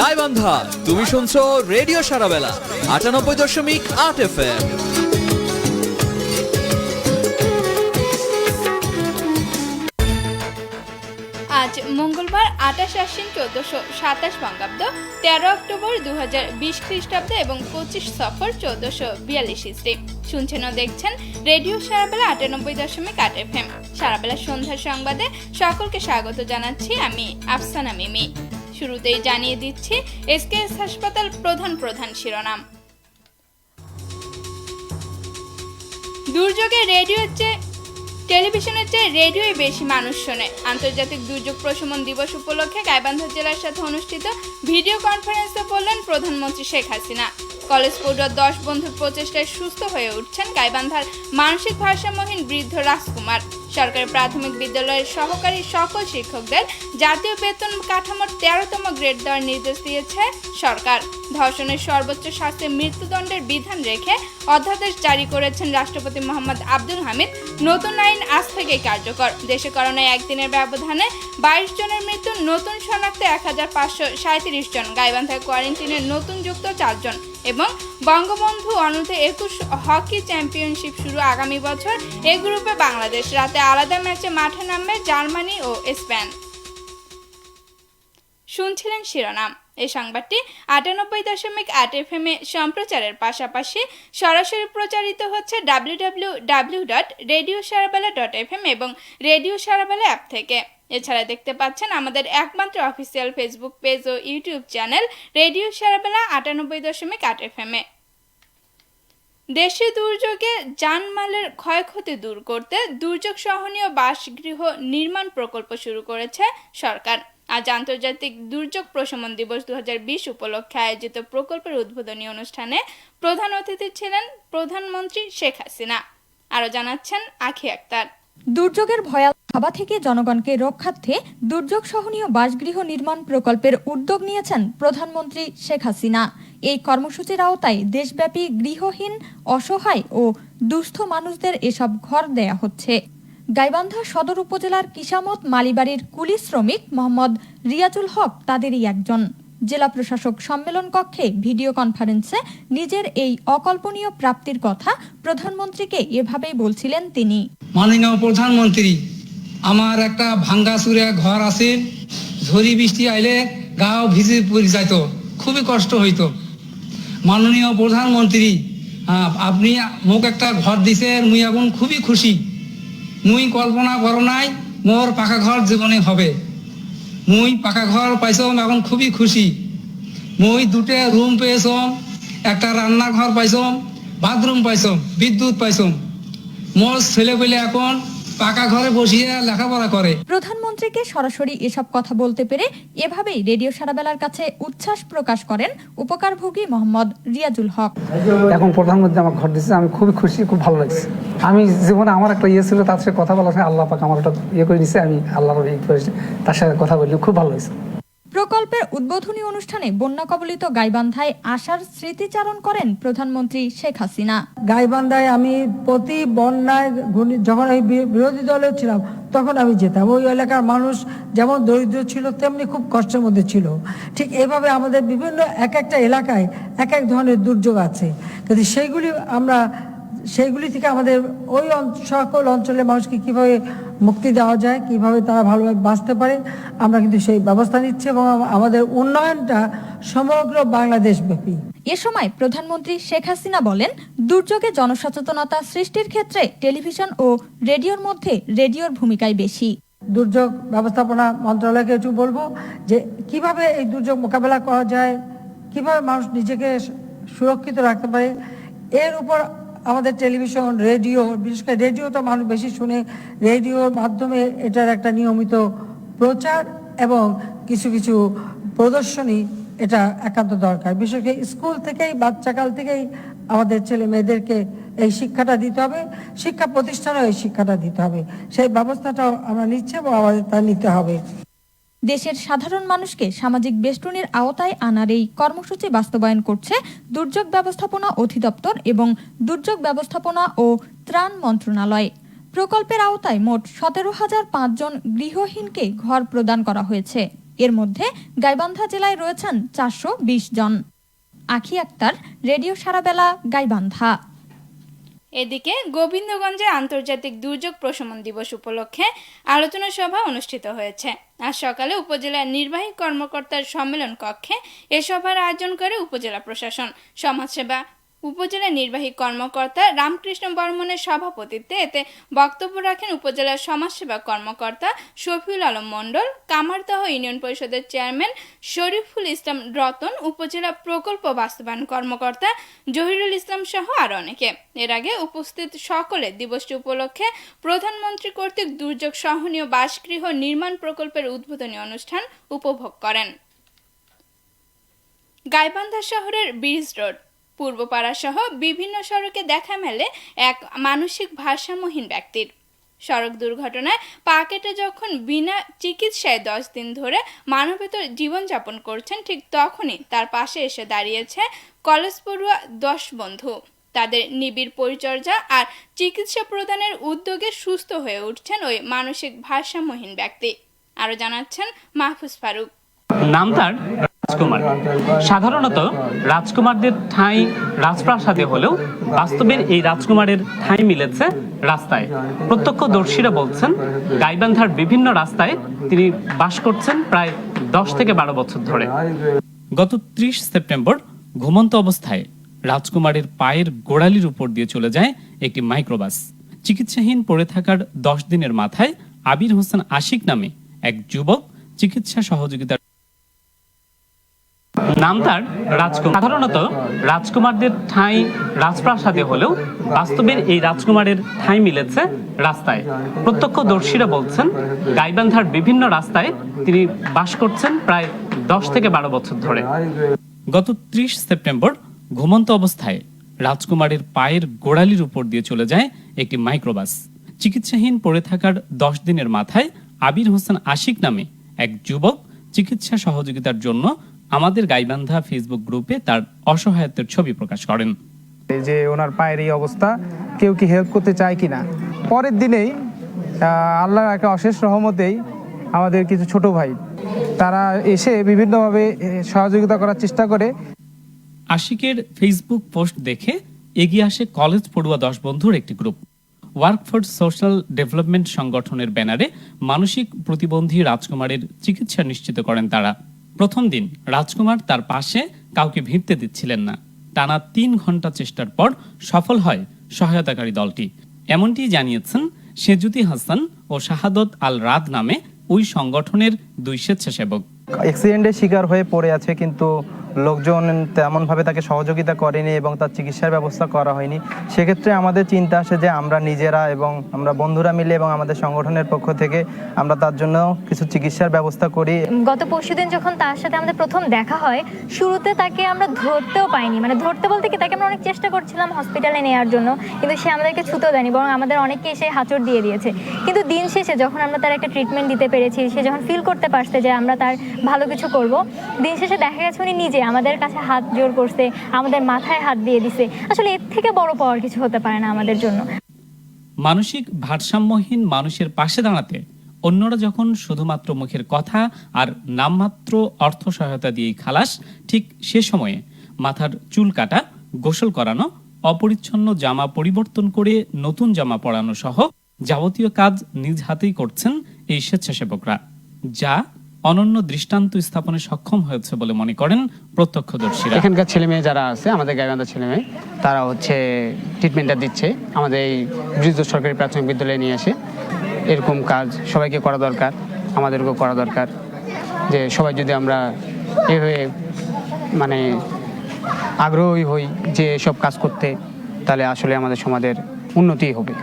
গাইবান্ধা, তুমি শুনছো রেডিও সারাবেলা, আটানব্বই দশমিক আট এফ আজ মঙ্গলবার আঠাশ আশ্বিন চোদ্দশো সাতাশ বঙ্গাব্দ, তেরো অক্টোবর দু হাজার বিশ খ্রিস্টাব্দ এবং পঁচিশ সফর চোদ্দশো বিয়াল্লিশ ইস্রি। শুনছেন ও দেখছেন রেডিও সারাবেলা আটানব্বই দশমিক আট এফ এম সারাবেলা সন্ধ্যার সংবাদে সকলকে স্বাগত জানাচ্ছি আমি আফসানা মিমি। শুরুতেই জানিয়ে দিচ্ছি, এসকেএস হাসপাতাল প্রধান প্রধান শিরোনাম। দুর্যোগে রেডিওর চেয়ে, টেলিভিশনের চেয়ে রেডিওই বেশি মানুষ শোনে। আন্তর্জাতিক দুর্যোগ প্রশমন দিবস উপলক্ষে গাইবান্ধা জেলার সাথে অনুষ্ঠিত ভিডিও কনফারেন্সে বললেন প্রধানমন্ত্রী শেখ হাসিনা। কলেজ পড়ুয়ার দশ বন্ধুর প্রচেষ্টায় সুস্থ হয়ে উঠছেন গাইবান্ধার মানসিক ভারসাম্যহীন বৃদ্ধ রাজকুমার। সরকারি প্রাথমিক বিদ্যালয়ের সহকারী সকল শিক্ষকদের জাতীয় বেতন কাঠামোর তেরোতম গ্রেড দেওয়ার নির্দেশ দিয়েছে সরকার। ধর্ষণের সর্বোচ্চ শাস্তি মৃত্যুদণ্ডের বিধান রেখে অধ্যাদেশ জারি করেছেন রাষ্ট্রপতি মোহাম্মদ আব্দুল হামিদ। নতুন আইন আজ থেকেই কার্যকর। দেশে করোনায় একদিনের ব্যবধানে বাইশ জনের মৃত্যু, নতুন শনাক্তে এক হাজার পাঁচশো সাঁত্রিশ জন। গাইবান্ধায় কোয়ারেন্টিনে নতুন যুক্ত চারজন। এবং বঙ্গবন্ধু অনূর্ধ্ব একুশ হকি চ্যাম্পিয়নশিপ শুরু আগামী বছর এ গ্রুপে বাংলাদেশ। রাতে আলাদা ম্যাচে মাঠে নামবে জার্মানি ও স্পেন। শুনছিলেন শিরোনাম। এই সংবাদটি আটানব্বই দশমিক আট এফ এম এ সম্প্রচারের পাশাপাশি সরাসরি প্রচারিত হচ্ছে W W W dot radio Sarabela dot F M এবং রেডিও সারাবেলা অ্যাপ থেকে। এছাড়া দেখতে পাচ্ছেন আমাদের একমাত্র অফিসিয়াল ফেসবুক পেজ ও ইউটিউব চ্যানেল রেডিও সারাবেলা আটানব্বই দশমিক আট এফ এম এ। দেশে দুর্যোগে জানমালের ক্ষয়ক্ষতি দূর করতে দুর্যোগ সহনীয় বাসগৃহ নির্মাণ প্রকল্প শুরু করেছে সরকার। আজ আন্তর্জাতিক দুর্যোগ প্রশমন দিবস দু বিশ উপলক্ষে আয়োজিত প্রকল্পের উদ্বোধনী অনুষ্ঠানে প্রধান অতিথি ছিলেন প্রধানমন্ত্রী শেখ হাসিনা। আরও জানাচ্ছেন আখি আক্তার। দুর্যোগের ভয়াল ভাবা থেকে জনগণকে রক্ষার্থে দুর্যোগ সহনীয় বাসগৃহ নির্মাণ প্রকল্পের উদ্যোগ নিয়েছেন প্রধানমন্ত্রী শেখ হাসিনা। এই কর্মসূচির আওতায় দেশব্যাপী গৃহহীন, অসহায় ও দুস্থ মানুষদের এসব ঘর দেয়া হচ্ছে। গাইবান্ধা সদর উপজেলার কিসামত মালিবাড়ির কুলি শ্রমিক মোহাম্মদ রিয়াজুল হক তাদেরই একজন। জেলা প্রশাসক সম্মেলন কক্ষে ভিডিও কনফারেন্সে নিজের এই অকল্পনীয় প্রাপ্তির কথা প্রধানমন্ত্রীকে এভাবেই বলছিলেন তিনি। মাননীয় প্রধানমন্ত্রী, আমার একটা ভাঙ্গা চুরে ঘর আছে, ঝড়ি বৃষ্টি আইলে গাও ভিজে পড়ে যাইত, খুবই কষ্ট হইতো। মাননীয় প্রধানমন্ত্রী আপনি মোক একটা ঘর দিছে, মুই এখন খুবই খুশি। মুই কল্পনা করো নাই, মোর পাকা ঘর জীবনে হবে। মুই পাকা ঘর পাইছম, এখন খুবই খুশি। মুই দুটে রুম পেয়েছম, একটা রান্নাঘর পাইছম বাথরুম পাইছম, বিদ্যুৎ পাইছম। মোর ছেলে পেলে এখন পাকা ঘরে বসিয়ে লেখাপড়া করে। প্রধানমন্ত্রীকে সরাসরি এসব কথা বলতে পেরে এভাবেই রেডিও সারাবেলার কাছে উচ্ছ্বাস প্রকাশ করেন উপকারভোগী মোহাম্মদ রিয়াজুল হক। এখন প্রধানমন্ত্রী আমার ঘর দিচ্ছে আমি খুবই খুশি খুব ভালো লাগছে। আমি জীবনে আমার একটা ইয়ে ছিল তার সাথে কথা বলার সময় আল্লাহ পাক আমার একটা ইয়ে করে দিচ্ছে আমি আল্লাহর ইয়ে তার সাথে কথা বললে খুব ভালো লাগছে প্রকল্পের উদ্বোধনী অনুষ্ঠানে বন্যা কবলিত গাইবান্ধায় আশার স্মৃতিচারণ করেন প্রধানমন্ত্রী শেখ হাসিনা। গাইবান্ধায় আমি প্রতি বন্যায় যখন আমি বিরোধী দলে ছিলাম, তখন আমি যেতাম। ওই এলাকার মানুষ যেমন দরিদ্র ছিল, তেমনি খুব কষ্টের মধ্যে ছিল। ঠিক এইভাবে আমাদের বিভিন্ন এক একটা এলাকায় এক এক ধরনের দুর্যোগ আছে। কিন্তু সেইগুলি আমরা সেইগুলি থেকে আমাদের ওই সকল অঞ্চলের মানুষকে কীভাবে মুক্তি দেওয়া যায় কীভাবে তারা ভালোভাবে বাঁচতে পারে আমরা কিন্তু সেই ব্যবস্থা নিচ্ছি এবং আমাদের উন্নয়নটা সমগ্র বাংলাদেশ ব্যাপী এ সময় প্রধানমন্ত্রী শেখ হাসিনা বলেন দুর্যোগে জনসচেতনতা সৃষ্টির ক্ষেত্রে টেলিভিশন ও রেডিওর মধ্যে রেডিওর ভূমিকাই বেশি। দুর্যোগ ব্যবস্থাপনা মন্ত্রণালয়কে একটু বলব যে কীভাবে এই দুর্যোগ মোকাবেলা করা যায় কীভাবে মানুষ নিজেকে সুরক্ষিত রাখতে পারে এর উপর আমাদের টেলিভিশন, রেডিও, বিশেষ করে রেডিও তো মানুষ বেশি শুনে, রেডিওর মাধ্যমে এটার একটা নিয়মিত প্রচার এবং কিছু কিছু প্রদর্শনী এটা একান্ত দরকার। বিশেষ করে স্কুল থেকেই, বাচ্চাকাল থেকেই আমাদের ছেলে মেয়েদেরকে এই শিক্ষাটা দিতে হবে, শিক্ষা প্রতিষ্ঠানেও এই শিক্ষাটা দিতে হবে। সেই ব্যবস্থাটাও আমরা নিচ্ছি এবং আমাদের তা নিতে হবে। দেশের সাধারণ মানুষকে সামাজিক বেষ্টনীর আওতায় আনার এই কর্মসূচি বাস্তবায়ন করছে দুর্যোগ ব্যবস্থাপনা অধিদপ্তর এবং দুর্যোগ ব্যবস্থাপনা ও ত্রাণ মন্ত্রণালয়। প্রকল্পের আওতায় মোট সতেরো হাজার পাঁচজন গৃহহীনকে ঘর প্রদান করা হয়েছে। এর মধ্যে গাইবান্ধা জেলায় রয়েছেন চারশো বিশ জন। আখি আক্তার, রেডিও সারাবেলা, গাইবান্ধা। এদিকে গোবিন্দগঞ্জে আন্তর্জাতিক দুর্যোগ প্রশমন দিবস উপলক্ষে আলোচনা সভা অনুষ্ঠিত হয়েছে। আজ সকালে উপজেলার নির্বাহী কর্মকর্তার সম্মেলন কক্ষে এ সভার আয়োজন করে উপজেলা প্রশাসন, সমাজসেবা উপজেলা নির্বাহী কর্মকর্তা রামকৃষ্ণ বর্মনের সভাপতিত্বে এতে বক্তব্য রাখেন উপজেলার সমাজসেবা কর্মকর্তা শফিউল আলম মণ্ডল, কামারদহ ইউনিয়ন পরিষদের চেয়ারম্যান শরীফুল ইসলাম রতন, উপজেলা প্রকল্প বাস্তবায়ন কর্মকর্তা জহিরুল ইসলাম সহ আরও অনেকে। এর আগে উপস্থিত সকলে দিবসটি উপলক্ষে প্রধানমন্ত্রী কর্তৃক দুর্যোগ সহনীয় বাসগৃহ নির্মাণ প্রকল্পের উদ্বোধনী অনুষ্ঠান উপভোগ করেন। গাইবান্ধা শহরের ব্রিজ রোড। পূর্বপাড়া সহ বিভিন্ন সড়কে দেখা মেলে এক মানসিক ভারসাম্যহীন ব্যক্তির। সড়ক দুর্ঘটনায় পা কেটে যখন বিনা চিকিৎসায় দশ দিন ধরে মানবেতর জীবনযাপন করছেন, ঠিক তখনই তার পাশে এসে দাঁড়িয়েছে কলেজ পড়ুয়া দশ বন্ধু। তাদের নিবিড় পরিচর্যা আর চিকিৎসা প্রদানের উদ্যোগে সুস্থ হয়ে উঠছেন ওই মানসিক ভারসাম্যহীন ব্যক্তি। আরও জানাচ্ছেন মাহফুজ ফারুক। নাম তার? রাজকুমার। সাধারণত রাজকুমারদের ঠাঁই রাজপ্রাসাদে হলেও বাস্তবের এই রাজকুমারের ঠাঁই মিলেছে রাস্তায়। প্রত্যক্ষদর্শীরা বলছেন, গাইবান্ধার বিভিন্ন রাস্তায় তিনি বাস করছেন প্রায় দশ থেকে বারো বছর ধরে। গত ত্রিশ সেপ্টেম্বর ঘুমন্ত অবস্থায় রাজকুমারের পায়ের গোড়ালির উপর দিয়ে চলে যায় একটি মাইক্রোবাস। চিকিৎসাহীন পড়ে থাকার দশ দিনের মাথায় আবির হোসেন আশিক নামে এক যুবক চিকিৎসা সহযোগিতার নাম তার রাজকুমার। সাধারণত রাজকুমারদের ঠাঁই রাজপ্রাসাদে হলেও বাস্তবের এই রাজকুমারের ঠাঁই মিলেছে রাস্তায়। প্রত্যক্ষদর্শীরা বলছেন, গাইবান্ধার বিভিন্ন রাস্তায় তিনি বাস করছেন প্রায় দশ থেকে বারো বছর ধরে। গত ত্রিশ সেপ্টেম্বর ঘুমন্ত অবস্থায় রাজকুমারের পায়ের গোড়ালির উপর দিয়ে চলে যায় একটি মাইক্রোবাস। চিকিৎসাহীন পড়ে থাকার দশ দিনের মাথায় আবির হোসেন আশিক নামে এক যুবক চিকিৎসা সহযোগিতার জন্য আমাদের গাইবান্ধা ফেসবুক গ্রুপে তার অসহায়ত্বের ছবি প্রকাশ করেন। এই যে ওনার পায়ের এই অবস্থা কেউ কি হেল্প করতে চায় কিনা? পরের দিনেই আল্লাহর একটা অশেষ রহমতেই আমাদের কিছু ছোট ভাই তারা এসে বিভিন্নভাবে সহযোগিতা করার চেষ্টা করে। আশিকের ফেসবুক পোস্ট দেখে এগিয়ে আসে কলেজ পড়ুয়া দশ বন্ধুর একটি group work for social development সংগঠনের ব্যানারে মানসিক প্রতিবন্ধী রাজকুমারের চিকিৎসা নিশ্চিত করেন তারা। প্রথম দিন রাজকুমার তার পাশে কাউকে ভিড়তে দিচ্ছিলেন না। টানা তিন ঘণ্টা চেষ্টার পর সফল হয় সহায়তাকারী দলটি। এমনটি জানিয়েছেন সেজুতি হাসান ও শাহাদত আল রাদ নামে ওই সংগঠনের দুই স্বেচ্ছাসেবক। অ্যাক্সিডেন্টের শিকার হয়ে পড়ে আছে, কিন্তু লোকজন তেমনভাবে তাকে সহযোগিতা করেনি এবং তার চিকিৎসার ব্যবস্থা করা হয়নি। সেক্ষেত্রে আমাদের চিন্তা আসে যে আমরা নিজেরা এবং আমরা বন্ধুরা মিলে এবং আমাদের সংগঠনের পক্ষ থেকে আমরা তার জন্য কিছু চিকিৎসার ব্যবস্থা করি। গত পরশুদিন যখন তার সাথে আমাদের প্রথম দেখা হয়, শুরুতে তাকে আমরা ধরতেও পাইনি। মানে ধরতে বলতে কি, তাকে আমরা অনেক চেষ্টা করছিলাম হসপিটালে নেওয়ার জন্য, কিন্তু সে আমাদেরকে ছুতেও দেয়নি, বরং আমাদের অনেককে এসে হাঁচড় দিয়ে দিয়েছে। কিন্তু দিন শেষে যখন আমরা তার একটা ট্রিটমেন্ট দিতে পেরেছি, সে যখন ফিল করতে পারছে যে আমরা তার ভালো কিছু করব, দিন শেষে দেখা গেছে উনি নিজে আমাদের কাছে হাত জোর করছে, আমাদের মাথায় হাত দিয়ে দিছে। আসলে এর থেকে বড় পাওয়ার কিছু হতে পারে না আমাদের জন্য। মানসিক ভারসাম্যহীন মানুষের পাশে দাঁড়াতে অন্যরা যখন শুধুমাত্র মুখের কথা আর নামমাত্র অর্থ সহায়তা দিয়েই খালাস, ঠিক সে সময়ে মাথার চুল কাটা, গোসল করানো, অপরিচ্ছন্ন জামা পরিবর্তন করে নতুন জামা পরানো সহ যাবতীয় কাজ নিজ হাতেই করছেন এই স্বেচ্ছাসেবকরা, যা অনন্য দৃষ্টান্ত স্থাপনে সক্ষম হয়েছে বলে মনে করেন প্রত্যক্ষদর্শীরা। এখানকার ছেলে মেয়ে যারা আছে আমাদের গাইবান্ধার ছেলে মেয়ে তারা হচ্ছে ট্রিটমেন্টটা দিচ্ছে। আমাদের এই বৃদ্ধ সরকারি প্রাথমিক বিদ্যালয়ে নিয়ে আসে এরকম কাজ সবাইকে করা দরকার আমাদেরকেও করা দরকার। যে সবাই যদি আমরা এভাবে মানে আগ্রহী হই যে সব কাজ করতে তাহলে আসলে আমাদের সমাজের উন্নতি হবে।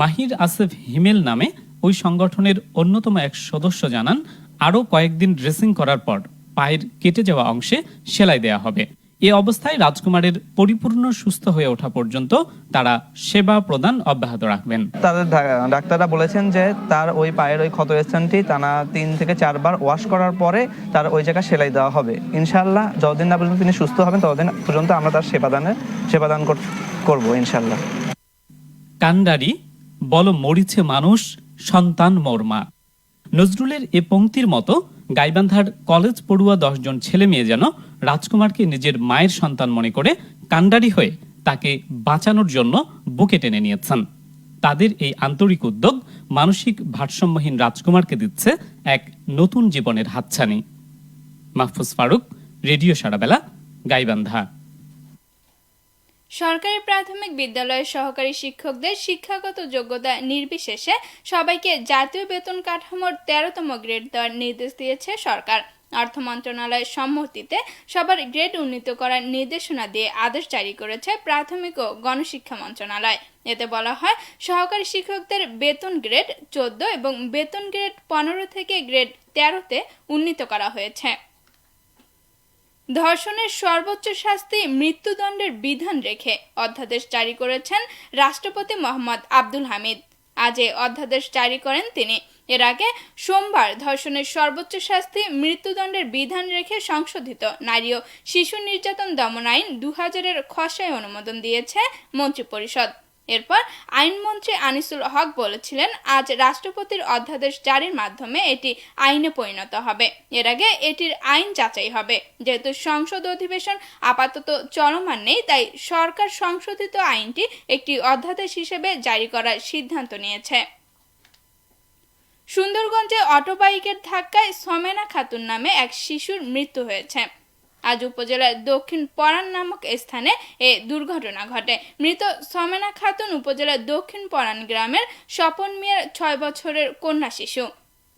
মাহির আসেফ হিমেল নামে ওই সংগঠনের অন্যতম এক সদস্য জানান আরও কয়েকদিন ড্রেসিং করার পর পায়ের কেটে যাওয়া অংশে সেলাই দেয়া হবে। এ অবস্থায় রাজকুমারের পরিপূর্ণ সুস্থ হয়ে ওঠা পর্যন্ত তারা সেবা প্রদান অব্যাহত রাখবেন। তাদের ডাক্তাররা বলেছেন যে তার ওই পায়ের ওই ক্ষত স্থানটি টানা তিন থেকে চারবার ওয়াশ করার পরে তার ওই জায়গা সেলাই দেওয়া হবে। ইনশাল্লাহ যতদিন না পর্যন্ত তিনি সুস্থ হবেন ততদিন পর্যন্ত আমরা তার সেবাদানের সেবাদান কর- করব ইনশাল্লাহ কান্ডারি বল মরিছে মানুষ সন্তান মর্মা নজরুলের এ পংক্তির মতো গাইবান্ধার কলেজ পড়ুয়া দশজন ছেলে মেয়ে যেন রাজকুমারকে নিজের মায়ের সন্তান মনে করে কাণ্ডারি হয়ে তাকে বাঁচানোর জন্য বুকে টেনে নিয়েছেন। তাদের এই আন্তরিক উদ্যোগ মানসিক ভারসাম্যহীন রাজকুমারকে দিচ্ছে এক নতুন জীবনের হাতছানি। মাহফুজ ফারুক, রেডিও সারাবেলা, গাইবান্ধা। সরকারি প্রাথমিক বিদ্যালয়ের সহকারী শিক্ষকদের শিক্ষাগত যোগ্যতা নির্বিশেষে সবাইকে জাতীয় বেতন কাঠামোর তেরোতম গ্রেড দেওয়ার নির্দেশ দিয়েছে সরকার। অর্থ মন্ত্রণালয়ের সম্মতিতে সবার গ্রেড উন্নীত করার নির্দেশনা দিয়ে আদেশ জারি করেছে প্রাথমিক ও গণশিক্ষা মন্ত্রণালয়। এতে বলা হয়, সহকারী শিক্ষকদের বেতন গ্রেড চোদ্দ এবং বেতন গ্রেড পনেরো থেকে গ্রেড তেরোতে উন্নীত করা হয়েছে। ধর্ষণের সর্বোচ্চ শাস্তি মৃত্যুদণ্ডের বিধান রেখে অধ্যাদেশ জারি করেছেন রাষ্ট্রপতি মোহাম্মদ আব্দুল হামিদ। আজ এই অধ্যাদেশ জারি করেন তিনি। এর আগে সোমবার ধর্ষণের সর্বোচ্চ শাস্তি মৃত্যুদণ্ডের বিধান রেখে সংশোধিত নারী ও শিশু নির্যাতন দমন আইন দু হাজারের খসড়ায় অনুমোদন দিয়েছে মন্ত্রিপরিষদ। এরপর আইনমন্ত্রী আনিসুল হক বলেছিলেন, আজ রাষ্ট্রপতির অধ্যাদেশ জারির মাধ্যমে এটি আইনে পরিণত হবে। এর আগে এটির আইন যাচাই হবে। যেহেতু সংসদ অধিবেশন আপাতত চলমান নেই, তাই সরকার সংশোধিত আইনটি একটি অধ্যাদেশ হিসেবে জারি করার সিদ্ধান্ত নিয়েছে। সুন্দরগঞ্জে অটোবাইকের ধাক্কায় সমেনা খাতুন নামে এক শিশুর মৃত্যু হয়েছে। আজ উপজেলার দক্ষিণ পরান নামক স্থানে এ দুর্ঘটনা ঘটে। মৃত সমেনা খাতুন উপজেলার দক্ষিণ পরান গ্রামের স্বপন মিয়ার ছয় বছরের কন্যা শিশু।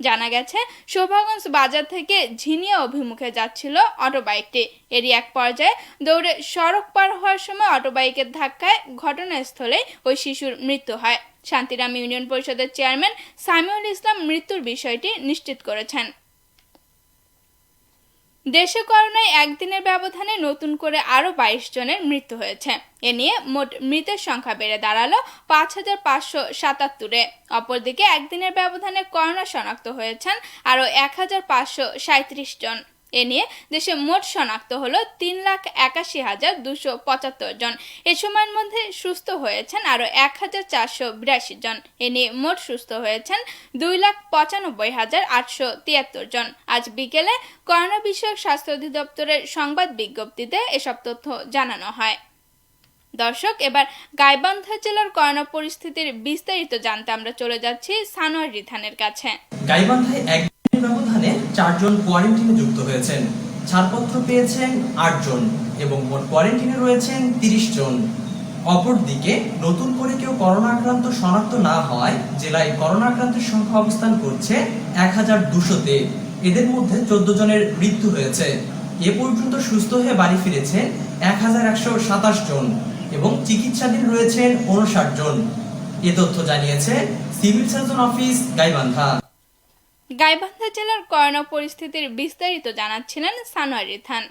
জানা গেছে, শোভাগঞ্জ বাজার থেকে ঝিনিয়া অভিমুখে যাচ্ছিল অটোবাইকটি। এরই এক পর্যায়ে দৌড়ে সড়ক পার হওয়ার সময় অটোবাইকের ধাক্কায় ঘটনাস্থলে ওই শিশুর মৃত্যু হয়। শান্তিরাম ইউনিয়ন পরিষদের চেয়ারম্যান সামিউল ইসলাম মৃত্যুর বিষয়টি নিশ্চিত করেছেন। দেশে করোনায় একদিনের ব্যবধানে নতুন করে আরও বাইশ জনের মৃত্যু হয়েছে। এ নিয়ে মোট মৃতের সংখ্যা বেড়ে দাঁড়াল পাঁচ হাজার পাঁচশো সাতাত্তরে। অপরদিকে একদিনের ব্যবধানে করোনা শনাক্ত হয়েছেন আরও এক হাজার পাঁচশো সাঁত্রিশ জন। এ নিয়ে দেশে মোট শনাক্ত হলো তিন লাখ একাশি হাজার দুশো পঁচাত্তর জন। এ সময়ের মধ্যে সুস্থ হয়েছেন আরও এক হাজার চারশো বিরাশি জন। এ নিয়ে মোট সুস্থ হয়েছেন দুই লাখ পঁচানব্বই হাজার আটশো তিয়াত্তর জন। আজ বিকেলে করোনা বিষয়ক স্বাস্থ্য অধিদপ্তরের সংবাদ বিজ্ঞপ্তিতে এসব তথ্য জানানো হয়। দর্শক, এবার গাইবান্ধা জেলার করোনা পরিস্থিতির বিস্তারিত জানতে আমরা চলে যাচ্ছি সানোয়ার রিথানের কাছে। গাইবান্ধায় একদিনের ব্যবধানে চারজন কোয়ারেন্টিনে যুক্ত হয়েছেন। ছাড়পত্র পেয়েছেন আটজন এবং মোট কোয়ারেন্টিনে রয়েছেন তিরিশ জন অপরদিকে নতুন করে কেউ করোনা আক্রান্ত শনাক্ত না হওয়ায় জেলায় করোনা আক্রান্তের সংখ্যা অবস্থান করছে এক হাজার দুশোতে। এদের মধ্যে চোদ্দ জনের মৃত্যু হয়েছে। এ পর্যন্ত সুস্থ হয়ে বাড়ি ফিরেছেন এক হাজার একশো সাতাশ জন এবং চিকিৎসাধীন রয়েছেন উনষাট জন। এ তথ্য জানিয়েছে civil surgeon office Gaibandha. Gaibandha জেলার করোনা পরিস্থিতির বিস্তারিত জানাচ্ছিলেন সানোয়ার রিথান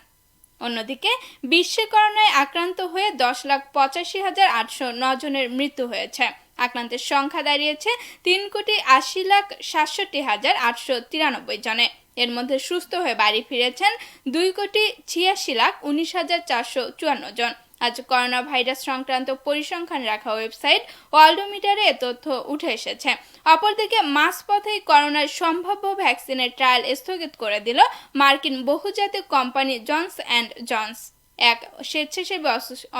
অন্যদিকে, বিশ্বে করোনায় আক্রান্ত হয়ে দশ লাখ পঁচাশি হাজার আটশো জনের মৃত্যু হয়েছে। আক্রান্তের সংখ্যা দাঁড়িয়েছে তিন কোটি আশি লাখ সাতষট্টি হাজার আটশো তিরানব্বই জনে। এর মধ্যে সুস্থ হয়ে বাড়ি ফিরেছেন দুই কোটি ছিয়াশি লাখ উনিশ হাজার চারশো চুয়ান্ন জন। আজ করোনা ভাইরাস সংক্রান্ত পরিসংখ্যান রাখা ওয়েবসাইট ওয়ার্ল্ডোমিটারে এ তথ্য উঠে এসেছে। অপরদিকে, মাঝপথেই করোনার সম্ভাব্য ভ্যাকসিনের ট্রায়াল স্থগিত করে দিল মার্কিন বহুজাতিক কোম্পানি জনস অ্যান্ড জনস। এক স্বেচ্ছাসেবী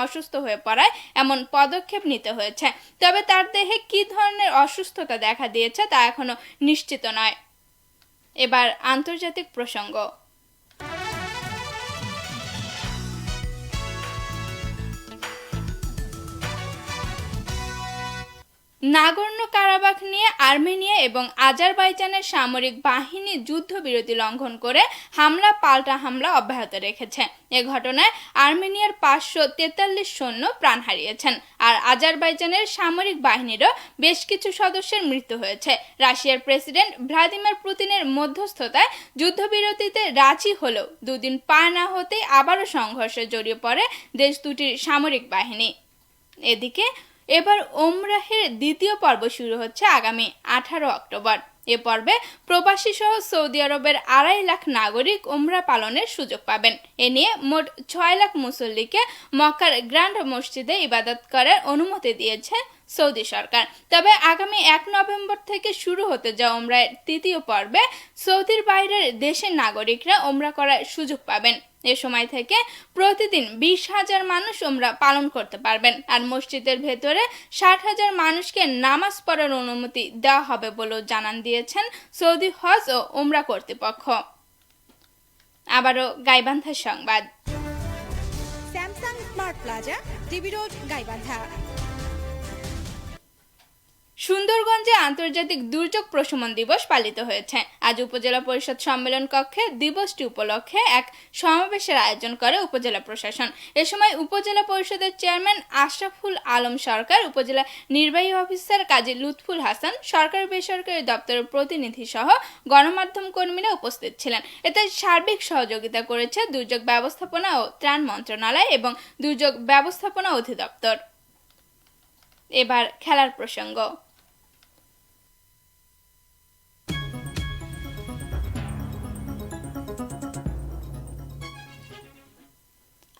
অসুস্থ হয়ে পড়ায় এমন পদক্ষেপ নিতে হয়েছে। তবে তার দেহে কী ধরনের অসুস্থতা দেখা দিয়েছে তা এখনও নিশ্চিত নয়। এবার আন্তর্জাতিক প্রসঙ্গ। নাগর্ণ কারাবাখ নিয়ে আর্মেনিয়া এবং আজারবাইজানের সামরিক বাহিনী যুদ্ধবিরতি লঙ্ঘন করে হামলা, পাল্টা হামলা অব্যাহত রেখেছে। এ ঘটনায় আর্মেনিয়ার পাঁচশো তেতাল্লিশ সৈন্য প্রাণ হারিয়েছেন। আর আজারবাইজানের সামরিক বাহিনীরও বেশ কিছু সদস্যের মৃত্যু হয়েছে। রাশিয়ার প্রেসিডেন্ট ভ্লাদিমির পুতিনের মধ্যস্থতায় যুদ্ধবিরতিতে রাজি হলেও দুদিন পার না হতেই আবারও সংঘর্ষে জড়িয়ে পড়ে দেশ দুটির সামরিক বাহিনী। এদিকে এবার ওমরাহের দ্বিতীয় পর্ব শুরু হচ্ছে আগামী আঠারো অক্টোবর। এ পর্বে প্রবাসী সহ সৌদি আরবের আড়াই লাখ নাগরিক ওমরা পালনের সুযোগ পাবেন। এ নিয়ে মোট ছয় লাখ মুসল্লিকে মক্কার গ্র্যান্ড মসজিদে ইবাদত করার অনুমতি দিয়েছে সৌদি সরকার। তবে আগামী এক নভেম্বর থেকে শুরু হতে যাওয়া ওমরার তৃতীয় পর্বে সৌদির বাইরের দেশের নাগরিকরা ওমরা করার সুযোগ পাবেন। এ সময় থেকে প্রতিদিন বিশ হাজার মানুষ ওমরা পালন করতে পারবেন। আর মসজিদের ভেতরে ষাট হাজার মানুষকে নামাজ পড়ার অনুমতি দেওয়া হবে বলেও জানান দিয়েছেন সৌদি হজ ও ওমরা কর্তৃপক্ষ। আবারও গাইবান্ধা সংবাদ। Samsung smart plaza TV road, Gaibandha. সুন্দরগঞ্জে আন্তর্জাতিক দুর্যোগ প্রশমন দিবস পালিত হয়েছে। আজ উপজেলা পরিষদ সম্মেলন কক্ষে দিবসটি উপলক্ষে এক সমাবেশের আয়োজন করে উপজেলা প্রশাসন। এ সময় উপজেলা পরিষদের চেয়ারম্যান আশরাফুল আলম সরকার, উপজেলা নির্বাহী অফিসার কাজী লুৎফুল হাসান, সরকারি বেসরকারি দপ্তরের প্রতিনিধি সহ গণমাধ্যম কর্মীরা উপস্থিত ছিলেন। এতে সার্বিক সহযোগিতা করেছে দুর্যোগ ব্যবস্থাপনা ও ত্রাণ মন্ত্রণালয় এবং দুর্যোগ ব্যবস্থাপনা অধিদপ্তর। এবার খেলার প্রসঙ্গ।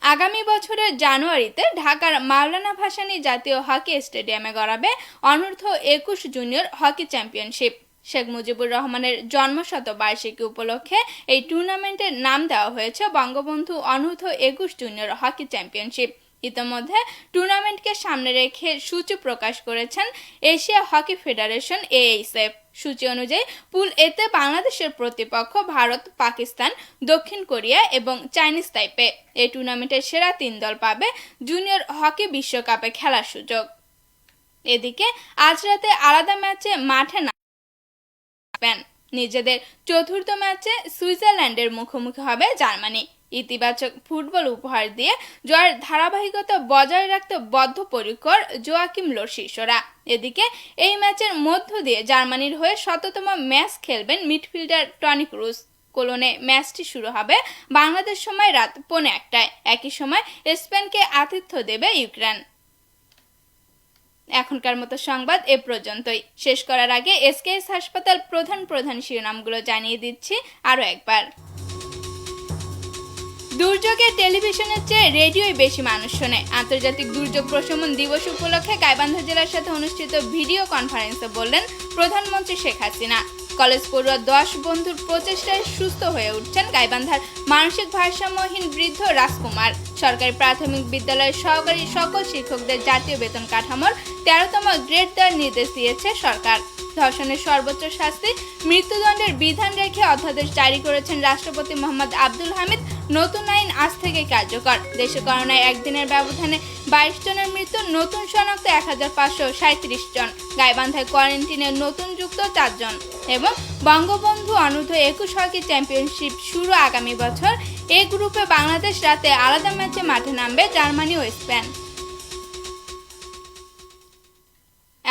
আগামী বছরের জানুয়ারিতে ঢাকার মাওলানা ভাসানী জাতীয় হকি স্টেডিয়ামে গড়াবে অনূর্ধ্ব একুশ junior hockey championship. Sheikh Mujibur রহমানের জন্মশতবার্ষিকী উপলক্ষে এই টুর্নামেন্টের নাম দেওয়া হয়েছে বঙ্গবন্ধু অনূর্ধ্ব একুশ জুনিয়র হকি চ্যাম্পিয়নশিপ। ইতোমধ্যে টুর্নামেন্টকে সামনে রেখে সূচি প্রকাশ করেছেন এশিয়া হকি ফেডারেশন এএইচএফ। সূচি অনুযায়ী, পুল এতে বাংলাদেশের প্রতিপক্ষ ভারত, পাকিস্তান, দক্ষিণ কোরিয়া এবং চাইনিজ তাইপে এই টুর্নামেন্টের সেরা তিন দল পাবে জুনিয়র হকি বিশ্বকাপে খেলার সুযোগ। এদিকে, আজ রাতে আলাদা ম্যাচে মাঠে নিজেদের চতুর্থ ম্যাচে সুইজারল্যান্ডের মুখোমুখি হবে জার্মানি। ইতিবাচক ফুটবল উপহার দিয়ে জয়ের ধারাবাহিকতা বজায় রাখতে বদ্ধপরিকর জোয়াকিম লোর শিষ্যরা। এদিকে এই ম্যাচের মধ্য দিয়ে জার্মানির হয়ে শততম ম্যাচ খেলবেন মিডফিল্ডার টনি ক্রুজ। কোলনে ম্যাচটি শুরু হবে বাংলাদেশ সময় রাত পৌনে একটায়। একই সময় স্পেনকে আতিথ্য দেবে ইউক্রেন। এখনকার মতো সংবাদ এ পর্যন্তই। শেষ করার আগে এসকেএস হাসপাতাল প্রধান প্রধান শিরোনামগুলো জানিয়ে দিচ্ছি আরও একবার। দুর্যোগে টেলিভিশনের চেয়ে রেডিওই বেশি মানুষ শোনে। আন্তর্জাতিক দুর্যোগ প্রশমন দিবস উপলক্ষে গাইবান্ধা জেলার সাথে অনুষ্ঠিত ভিডিও কনফারেন্সে বললেন প্রধানমন্ত্রী শেখ হাসিনা। কলেজ পড়ুয়া দশ বন্ধুর প্রচেষ্টায় সুস্থ হয়ে উঠছেন গাইবান্ধার মানসিক ভারসাম্যহীন বৃদ্ধ রাজকুমার। সরকারি প্রাথমিক বিদ্যালয়ের সহকারী সকল শিক্ষকদের জাতীয় বেতন কাঠামোর তেরোতম গ্রেড দেওয়ার নির্দেশ দিয়েছে সরকার। ধর্ষণের সর্বোচ্চ শাস্তি, মৃত্যুদণ্ডের বিধান রেখে অধ্যাদেশ জারি করেছেন রাষ্ট্রপতি মোহাম্মদ আব্দুল হামিদ। নতুন আইন আজ থেকে কার্যকর। দেশে করোনায় একদিনের ব্যবধানে বাইশ জনের মৃত্যু, নতুন শনাক্ত এক হাজার পাঁচশো সাঁত্রিশ জন। গাইবান্ধায় কোয়ারেন্টিনে নতুন যুক্ত চারজন। এবং বঙ্গবন্ধু অনূর্ধ্ব একুশ হকি চ্যাম্পিয়নশিপ শুরু আগামী বছর। এ গ্রুপে বাংলাদেশ রাতে আলাদা ম্যাচে মাঠে নামবে জার্মানি ও স্পেন।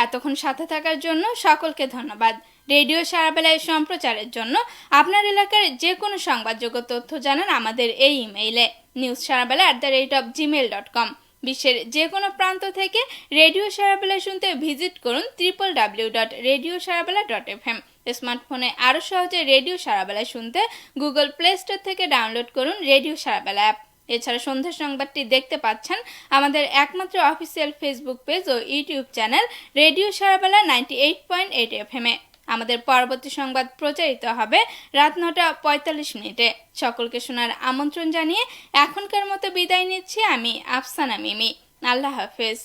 এতক্ষণ সাথে থাকার জন্য সকলকে ধন্যবাদ। রেডিও সারাবেলায় সম্প্রচারের জন্য আপনার এলাকার যে কোনো সংবাদযোগ্য তথ্য জানান আমাদের এই ইমেইলে news Sarabela at the rate of Gmail dot com বিশ্বের যে কোনো প্রান্ত থেকে রেডিও সারাবেলা শুনতে ভিজিট করুন triple W dot radio Sarabela dot F M স্মার্টফোনে আরও সহজে রেডিও সারাবেলা শুনতে গুগল প্লে স্টোর থেকে ডাউনলোড করুন রেডিও সারাবেলা অ্যাপ এছাড়া সন্ধ্যা সংবাদটি দেখতে পাচ্ছেন আমাদের একমাত্র অফিসিয়াল ফেসবুক পেজ ও YouTube channel radio Sarabela ninety eight point eight F M এ। আমাদের পরবর্তী সংবাদ প্রচারিত হবে রাত নটা পঁয়তাল্লিশ মিনিটে। সকলকে শোনার আমন্ত্রণ জানিয়ে এখনকার মতো বিদায় নিচ্ছি আমি আফসানা মিমি। আল্লাহ হাফেজ।